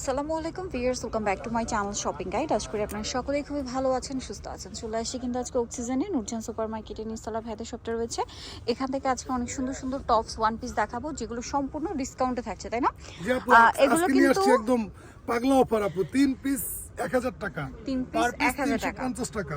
আসসালামু আলাইকুম viewers welcome back to my channel shopping guide. আজ করি আপনারা সকলেই খুবই ভালো আছেন সুস্থ আছেন। চলে আসি কিন্তু আজকে অক্সিজেনে নুরজান সুপার মার্কেটে নিস্তলা ভেতর শপটা রয়েছে। এখান থেকে আজকে অনেক সুন্দর সুন্দর টপস ওয়ান পিস দেখাবো যেগুলো সম্পূর্ণ ডিসকাউন্টে থাকছে তাই না? এগুলো কিন্তু একদম পাগলা অফার আপু তিন পিস এক হাজার টাকা। পার পিস 1000 তিনশো টাকা। পঞ্চাশ টাকা।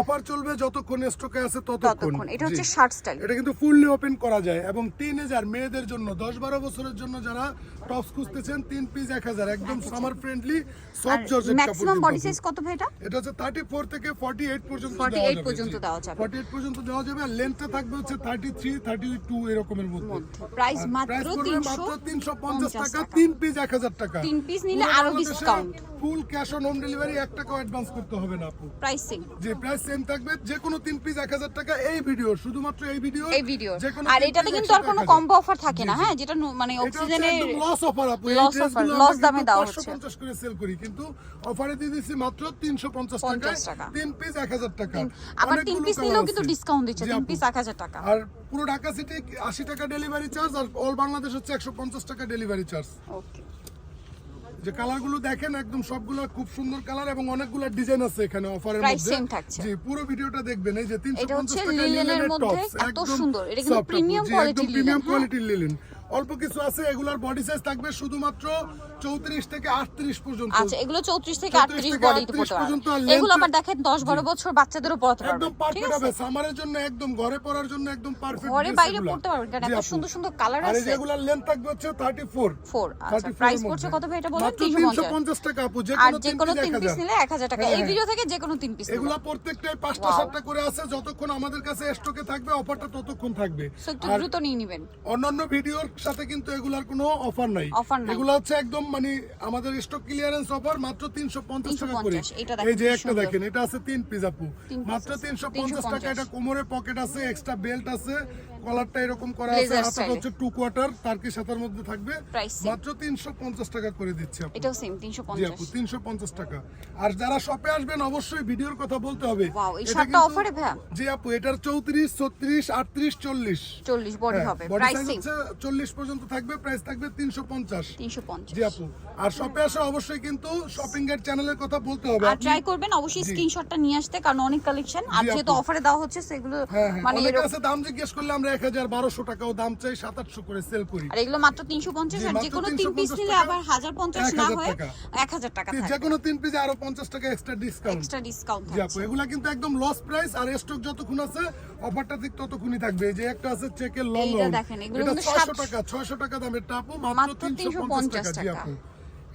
অফার চলবে যতক্ষণ স্টকে আছে ততক্ষণ। এটা হচ্ছে। শার্ট স্টাইল এটা কিন্তু ফুললি ওপেন করা যায়। এবং টিনেজার মেয়েদের জন্য দশ বারো বছরের জন্য যারা টপস খুঁজতেছেন তিন পিস এক হাজার। একদম summer friendly soft georgette maximum body size কত ভাই এটা? এটা হচ্ছে থার্টি ফোর থেকে ফর্টি এইট পর্যন্ত 48 পর্যন্ত দেওয়া যাবে। ফর্টি এইট পর্যন্ত দেওয়া যাবে। আর লেন্থটা থাকবে হচ্ছে থার্টি থ্রি থার্টি টু এরকমের মধ্যে প্রাইস মাত্র 350 350 টাকা। তিন পিস 1000 টাকা। তিন piece নিলে আরও discount। Full cash on home delivery 1 টাকাও অ্যাডভান্স করতে হবে না আপু। প্রাইসিং যে প্রাইস সেম থাকবে যে কোনো তিন পিস 1000 টাকা এই ভিডিও শুধুমাত্র এই ভিডিও এই ভিডিও আর এটাতে কিন্তু আর কোনো। কম্বো অফার থাকে না। হ্যাঁ? যেটা মানে অক্সিজেনের লস অফার আপু। offer, আমরা loss দামে হচ্ছে। 550 করে সেল করি কিন্তু অফারে দিয়ে দিচ্ছি মাত্র 350 টাকা। তিন পিস 1000 টাকা। আবার তিন পিস নিলেও কিন্তু ডিসকাউন্ট দিচ্ছে তিন পিস এক হাজার টাকা। আর পুরো ঢাকা সিটি আশি টাকা ডেলিভারি চার্জ আর অল বাংলাদেশ হচ্ছে একশো পঞ্চাশ টাকা ডেলিভারি চার্জ ওকে যে কালারগুলো দেখেন একদম সবগুলো খুব সুন্দর কালার এবং অনেকগুলো ডিজাইন আছে এখানে অফারের মধ্যে জি পুরো ভিডিওটা দেখবেন এই যে 350 এটা টাকা লিলেনের মধ্যে এত সুন্দর। এটা কিন্তু quality একদম লিনেন, প্রিমিয়াম। কোয়ালিটির লিনেন অল্প কিছু আছে এগুলার বডি সাইজ থাকবে শুধুমাত্র 34 থেকে 38 পর্যন্ত। আচ্ছা এগুলো চৌত্রিশ থেকে 34 আটত্রিশ থেকে 38 পড়তে পারে পর্যন্ত এগুলো আবার দেখেন দশ বারো বছর বাচ্চাদেরও পড়তে পারবে একদম পারফেক্ট হবে। সামারের জন্য একদম ঘরে পরার জন্য একদম পারফেক্ট ঘরে বাইরে পড়তে পারবেন কারণ এত সুন্দর সুন্দর কালার আছে। আর যেগুলোর লেন্থ থাকবে হচ্ছে 34 ফোর আচ্ছা প্রাইস পড়ছে কত ভাই এটা বলেন? তিনশো পঞ্চাশ। 350 টাকা আপু যে কোনো যে তিন কোনো তিন পিস নিলে এক হাজার টাকা। হ্যাঁ, এই হ্যাঁ। ভিডিও থেকে যে কোনো তিন পিস এগুলা প্রত্যেকটাই পাঁচটা Wow. সাতটা করে আছে যতক্ষণ আমাদের কাছে স্টকে থাকবে অফারটা ততক্ষণ থাকবে। সো একটু দ্রুত নিয়ে নেবেন। অন্যান্য ভিডিওর সাথে কিন্তু এগুলার কোনো অফার নাই। এগুলো হচ্ছে একদম মানে আমাদের স্টক ক্লিয়ারেন্স অফার মাত্র 350 টাকা করে। 350 এটা দেখেন এই যে একটা দেখেন এটা আছে তিন পিস আপু। তিন piece মাত্র আছে। 350 টাকা 350 এটা কোমরে পকেট আছে এক্সট্রা বেল্ট আছে। কলারটা এরকম করা আছে হচ্ছে টু কোয়ার্টার টার্কি সাতার মধ্যে থাকবে। মাত্র 350 টাকা করে দিচ্ছি আপু। এটাও সেম তিনশো জি পঞ্চাশ আপু 350 টাকা। আর যারা শপে আসবেন অবশ্যই ভিডিওর কথা বলতে হবে। এই শার্টটা জি আপু এটার 34 36 38 40 চল্লিশ বডি হবে। প্রাইস সেম 40 পর্যন্ত থাকবে প্রাইস থাকবে 350 তিনশো পঞ্চাশ। জি আপু আর শপে আসা অবশ্যই কিন্তু শপিং এর চ্যানেলের কথা বলতে হবে। আর ট্রাই করবেন অবশ্যই স্ক্রিনশটটা নিয়ে আসতে কারণ অনেক কালেকশন আর যেহেতু অফারে দেওয়া হচ্ছে সেগুলো হ্যাঁ হ্যাঁ। মানে এরকম- দাম জিজ্ঞেস করলে আমরা 1000 1200 টাকাও দাম চাই 700 করে সেল করি। আর এগুলো মাত্র তিনশো পঞ্চাশ আর যে কোনো তিন পিস নিলে আবার হাজার পঞ্চাশ না 1000 হয়ে টাকা। এক হাজার টাকা যে কোনো তিন পিসে আরও 50 টাকা এক্সট্রা ডিসকাউন্ট এক্সট্রা ডিসকাউন্ট জি আপু এগুলা কিন্তু একদম লস প্রাইস আর স্টক যতক্ষণ আছে অফারটা ঠিক ততক্ষণই থাকবে। এই যে একটা আছে চেকের লং এইটা লং দেখেন, এগুলো 600 টাকা 600 টাকা দামের টাপু মাত্র 350 টাকা। জি আপু।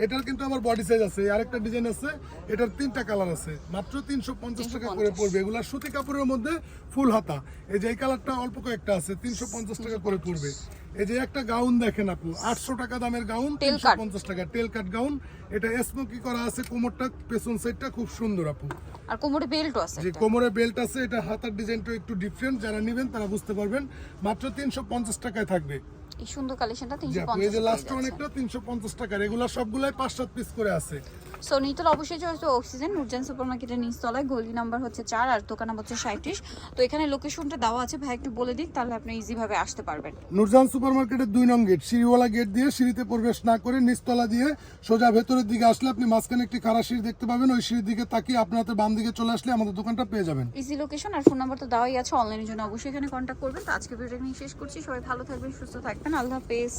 এটার কিন্তু আবার বডি সাইজ আছে আরেকটা ডিজাইন আছে এটার তিনটা কালার আছে মাত্র 350 টাকা করে পড়বে। এগুলা সুতি কাপড়ের মধ্যে ফুল হাতা। এই যে এই কালারটা অল্প কয়েকটা আছে 350 টাকা করে পড়বে। এই যে একটা গাউন দেখেন আপু 800 টাকা দামের গাউন তিনশো পঞ্চাশ টাকা টেল কাট গাউন এটা স্মোকি করা আছে কোমরটা পেছন সাইডটা খুব সুন্দর আপু। আর কোমরে বেল্টও আছে যে। কোমরে বেল্ট আছে এটা হাতার ডিজাইনটা একটু ডিফারেন্ট যারা নেবেন তারা বুঝতে পারবেন। মাত্র তিনশো পঞ্চাশ টাকায় থাকবে। এই সুন্দর কালেকশনটা 350 টাকা এই যে লাস্ট অনেকটা তিনশো পঞ্চাশ টাকার এগুলো সবগুলাই পাঁচ সাত পিস করে আছে। সো নিতল অবশ্যই চলে অক্সিজেন নুরজান সুপার মার্কেটের নিচতলায় গলি নাম্বার হচ্ছে চার আর দোকান নাম্বার হচ্ছে সাঁত্রিশ তো এখানে লোকেশনটা দেওয়া আছে ভাই একটু বলে দিন তাহলে আপনি ইজিভাবে আসতে পারবেন। নুরজান সুপার মার্কেটের দুই নং গেট সিঁড়িওয়ালা গেট দিয়ে সিঁড়িতে প্রবেশ না করে নিচতলা দিয়ে সোজা ভেতরের দিকে আসলে আপনি মাঝখানে একটি খাড়া সিঁড়ি দেখতে পাবেন। ওই সিঁড়ির দিকে তাকিয়ে আপনার বাম দিকে চলে আসলে আমাদের দোকানটা পেয়ে যাবেন। ইজি লোকেশন আর ফোন নাম্বার তো দেওয়াই আছে অনলাইনের জন্য অবশ্যই এখানে কন্ট্যাক্ট করবেন। তো আজকে ভিডিওটা নিয়ে শেষ করছি। সবাই ভালো থাকবেন সুস্থ থাকবেন। আল্লাহ হাফেজ।